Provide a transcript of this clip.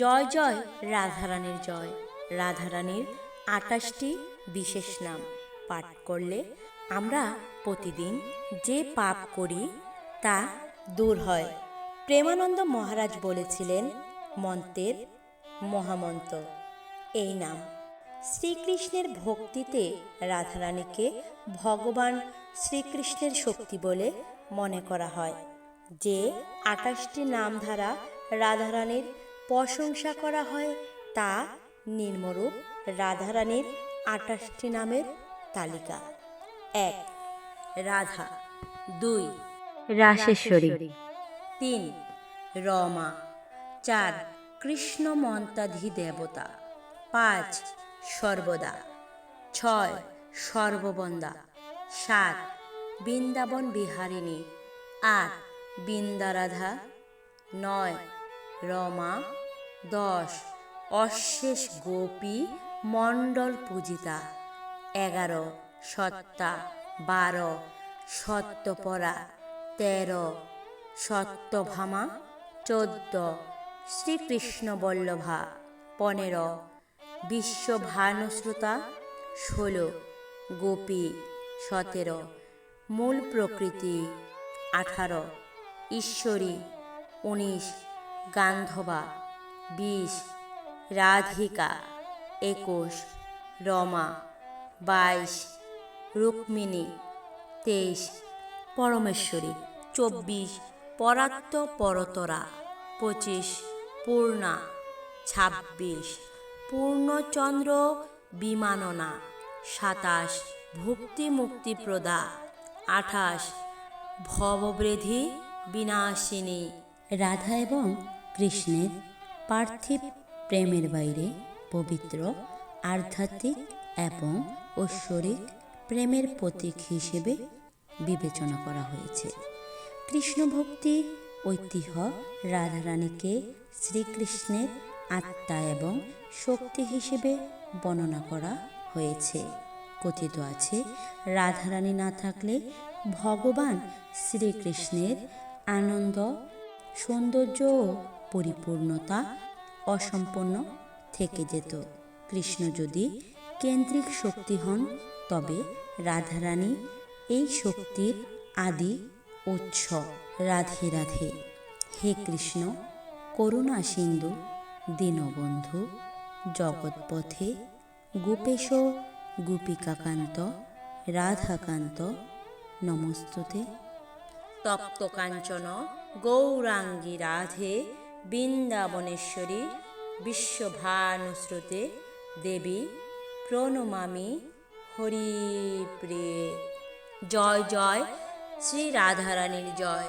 জয় জয়, রাধারানীর জয়। রাধারানীর আটাশটি বিশেষ নাম পাঠ করলে আমরা প্রতিদিন যে পাপ করি তা দূর হয়। প্রেমানন্দ মহারাজ বলেছিলেন মন্ত্রের মহামন্ত্র এই নাম। শ্রীকৃষ্ণের ভক্তিতে রাধারানীকে ভগবান শ্রীকৃষ্ণের শক্তি বলে মনে করা হয়, যে আঠাশটি নাম দ্বারা রাধারানীর প্রশংসা করা হয় তা নির্মরূপ রাধারানীর আঠাশটি নামের তালিকা। এক রাধা। দুই রাসেশ্বরী তিন রমা। চার কৃষ্ণ মন্তাধি দেবতা। পাঁচ সর্বদা। ছয় সর্ববন্দা। সাত বৃন্দাবন বিহারিণী। আট বৃন্দারাধা। নয় রমা। দশ। অশেষ গোপী মণ্ডল পূজিতা। এগারো। সত্তা। বারো। সত্যপরা। তেরো। সত্যভামা। চোদ্দ। শ্রীকৃষ্ণ বল্লভা। পনেরো। বিশ্বভানুশ্রুতা। ষোলো। গোপী। সতেরো। মূল প্রকৃতি। আঠারো। ঈশ্বরী। উনিশ। গান্ধবা। বিশ, রাধিকা একুশ, রমা বাইশ, রুক্মিণী তেইশ, পরমেশ্বরী চব্বিশ পরাত্ম পরতরা পঁচিশ, পূর্ণা ছাব্বিশ, পূর্ণচন্দ্র বিমাননা সাতাশ ভুক্তি মুক্তিপ্রদা আঠাশ, ভববৃদ্ধি বিনাশিনী রাধা এবং কৃষ্ণের পার্থিব প্রেমের বাইরে পবিত্র, আধ্যাত্মিক এবং ঐশ্বরিক প্রেমের প্রতীক হিসেবে বিবেচনা করা হয়েছে। কৃষ্ণ ভক্তি ঐতিহ্য, রাধারানীকে শ্রীকৃষ্ণের আত্মা এবং শক্তি হিসেবে বর্ণনা করা হয়েছে। কথিত আছে, রাধারানী না থাকলে ভগবান শ্রীকৃষ্ণের আনন্দ, সৌন্দর্য পরিপূর্ণতা অসম্পূর্ণ থেকে যেত। কৃষ্ণ যদি কেন্দ্রিক শক্তি হন, তবে রাধারানী এই শক্তির আদি উৎস। রাধে রাধে। হে কৃষ্ণ, করুণা সিন্ধু, দীনবন্ধু, জগৎপথে গোপেশ, গোপিকাকান্ত, রাধাকান্ত, নমস্তুতে। তপ্তকাঞ্চন, গৌরাঙ্গী রাধে। বৃন্দাবনেশ্বরী বিশ্বভানুশ্রুতে দেবী প্রণমামি হরিপ্রে জয় জয় শ্রী রাধারানীর জয়।